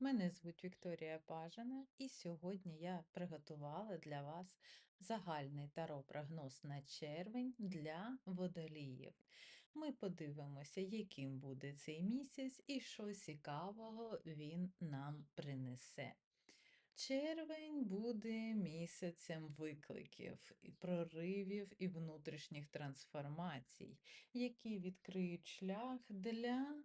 Мене звуть Вікторія Бажана, і сьогодні я приготувала для вас загальний таро-прогноз на червень для водоліїв. Ми подивимося, яким буде цей місяць і що цікавого він нам принесе. Червень буде місяцем викликів, проривів і внутрішніх трансформацій, які відкриють шлях для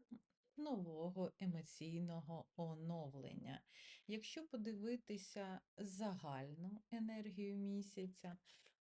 нового емоційного оновлення. Якщо подивитися загальну енергію місяця,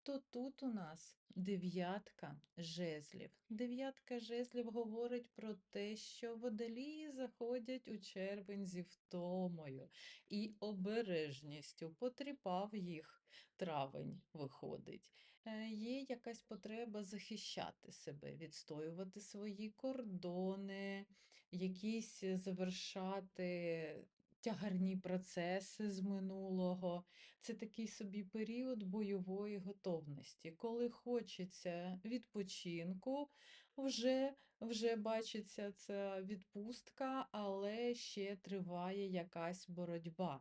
то тут у нас дев'ятка жезлів. Дев'ятка жезлів говорить про те, що водолії заходять у червень зі втомою і обережністю. Потріпав їх травень виходить. Е, Є якась потреба захищати себе, відстоювати свої кордони, якісь завершати тягарні процеси з минулого. Це такий собі період бойової готовності, коли хочеться відпочинку, вже, вже бачиться ця відпустка, але ще триває якась боротьба.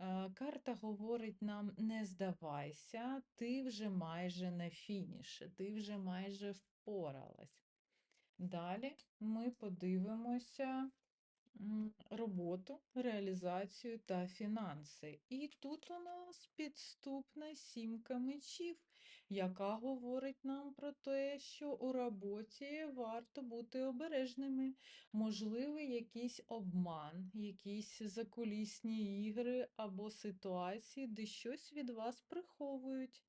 Е, Карта говорить нам: не здавайся, ти вже майже на фініші, ти вже майже впоралась. Далі ми подивимося роботу, реалізацію та фінанси. І тут у нас підступна сімка мечів, яка говорить нам про те, що у роботі варто бути обережними. Можливий якийсь обман, якісь закулісні ігри або ситуації, де щось від вас приховують.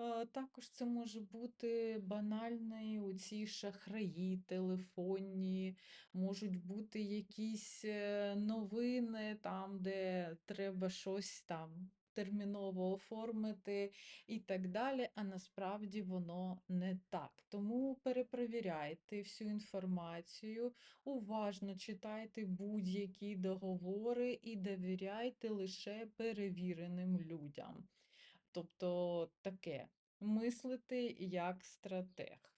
Е, Також це може бути банальні оці шахраї телефонні, можуть бути якісь е, новини там, де треба щось там терміново оформити і так далі, а насправді воно не так. Тому перепровіряйте всю інформацію, уважно читайте будь-які договори і довіряйте лише перевіреним людям. Тобто таке мислити як стратег.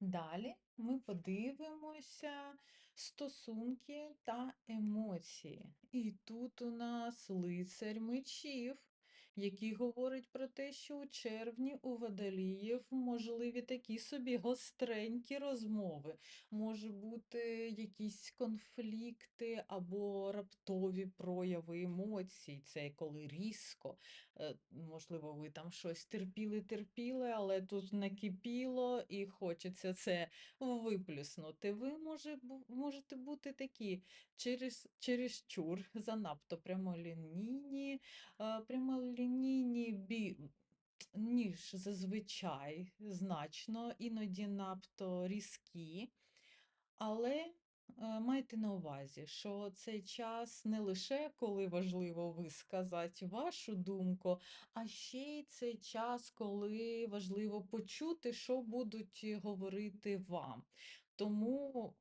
Далі ми подивимося стосунки та емоції. І тут у нас лицар мечів, який говорить про те, що у червні у водоліїв можливі такі собі гостренькі розмови, може бути якісь конфлікти або раптові прояви емоцій. Це коли різко, е, можливо, ви там щось терпіли-терпіли, але тут накипіло і хочеться це виплюснути. Ви може, можете бути такі через, чересчур, занадто прямолінійні, е, прямолінійні бі, ніж зазвичай значно, іноді надто різкі. Але е, майте на увазі, що цей час не лише коли важливо висказати вашу думку, а ще й цей час, коли важливо почути, що будуть говорити вам. Тому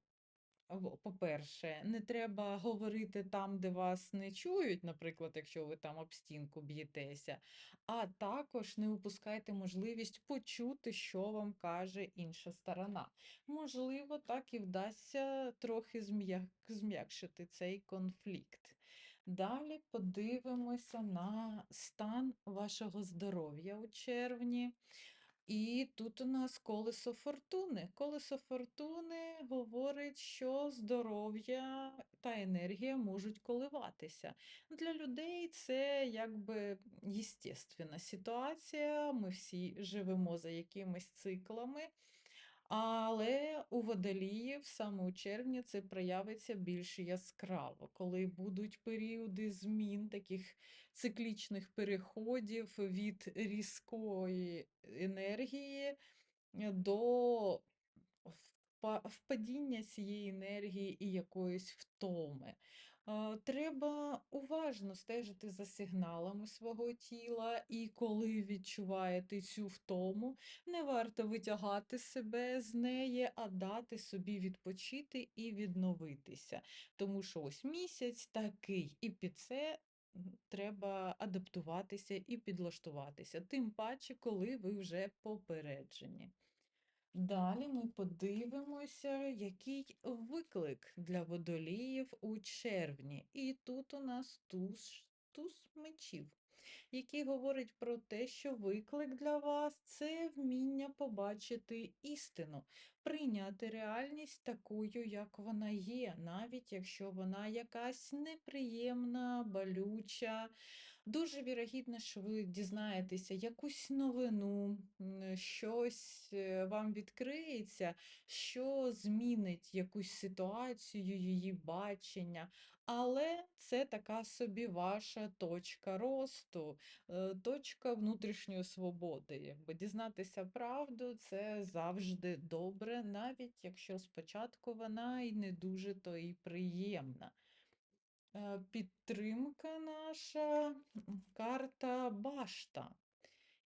По-перше, не треба говорити там, де вас не чують, наприклад, якщо ви там об стінку б'єтеся, а також не упускайте можливість почути, що вам каже інша сторона. Можливо, так і вдасться трохи зм'як- зм'якшити цей конфлікт. Далі подивимося на стан вашого здоров'я у червні. І тут у нас колесо фортуни. Колесо фортуни говорить, що здоров'я та енергія можуть коливатися. Для людей це якби єстественна ситуація. Ми всі живемо за якимись циклами. Але у водоліїв саме у червні це проявиться більш яскраво, коли будуть періоди змін, таких циклічних переходів від різкої енергії е, до впадіння цієї енергії і якоїсь втоми. Е, Треба уважно стежити за сигналами свого тіла, і коли відчуваєте цю втому, не варто витягати себе з неї, а дати собі відпочити і відновитися. Тому що ось місяць такий, і під це треба адаптуватися і підлаштуватися, тим паче, коли ви вже попереджені. Далі ми подивимося, який виклик для водоліїв у червні. І тут у нас туз, туз мечів, який говорить про те, що виклик для вас це вміння побачити істину, прийняти реальність такою, як вона є, навіть якщо вона якась неприємна, болюча. Дуже вірогідно, що ви дізнаєтеся якусь новину, щось е, вам відкриється, що змінить якусь ситуацію, її бачення. Але це така собі ваша точка росту, е, точка внутрішньої свободи. Якби дізнатися правду це завжди добре, навіть якщо спочатку вона і не дуже то і приємна. Е, Підтримка наша, карта башта.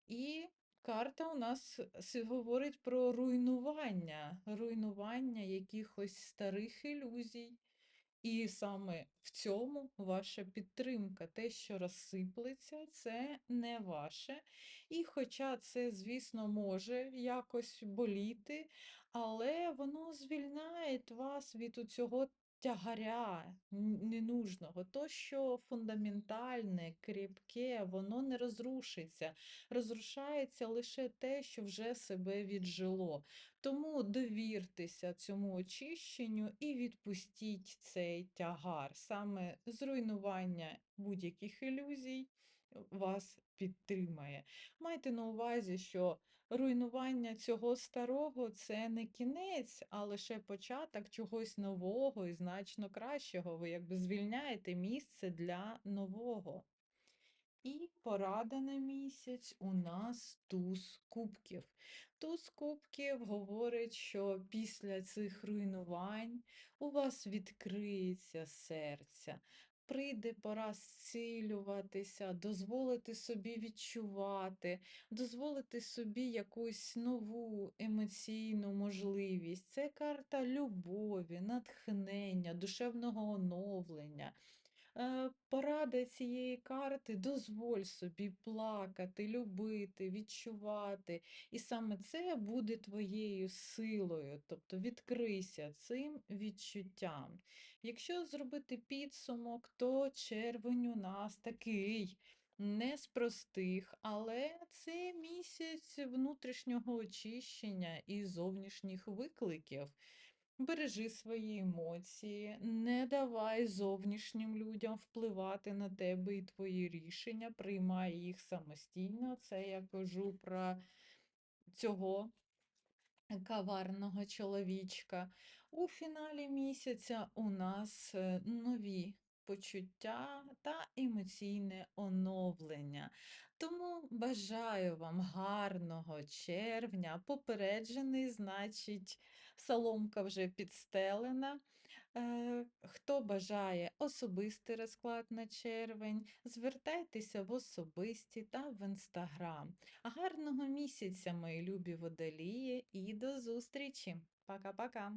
І карта у нас говорить про руйнування, руйнування якихось старих ілюзій. І саме в цьому ваша підтримка. Те, що розсиплеться, це не ваше. І хоча це, звісно, може якось боліти, але воно звільняє вас від цього тягаря ненужного. То, що фундаментальне, кріпке, воно не розрушиться. Розрушається лише те, що вже себе віджило. Тому довіртеся цьому очищенню і відпустіть цей тягар. Саме зруйнування будь-яких ілюзій вас підтримає. Майте на увазі, що руйнування цього старого це не кінець, а лише початок чогось нового і значно кращого. Ви якби звільняєте місце для нового. І порада на місяць у нас туз кубків. Туз кубків говорить, що після цих руйнувань у вас відкриється серця, прийде пора зцілюватися, дозволити собі відчувати, дозволити собі якусь нову емоційну можливість. Це карта любові, натхнення, душевного оновлення. Е, Порада цієї карти дозволь собі плакати, любити, відчувати. І саме це буде твоєю силою, тобто відкрийся цим відчуттям. Якщо зробити підсумок, то червень у нас такий. Не з простих, але це місяць внутрішнього очищення і зовнішніх викликів. Бережи свої емоції, не давай зовнішнім людям впливати на тебе і твої рішення, приймай їх самостійно. Це я кажу про цього каварного чоловічка. У фіналі місяця у нас е, нові почуття та емоційне оновлення. Тому бажаю вам гарного червня. Попереджений, значить, соломка вже підстелена. Е, Хто бажає особистий розклад на червень, звертайтеся в особисті та в інстаграм. Гарного місяця, мої любі водолії, і до зустрічі! Пока-пока!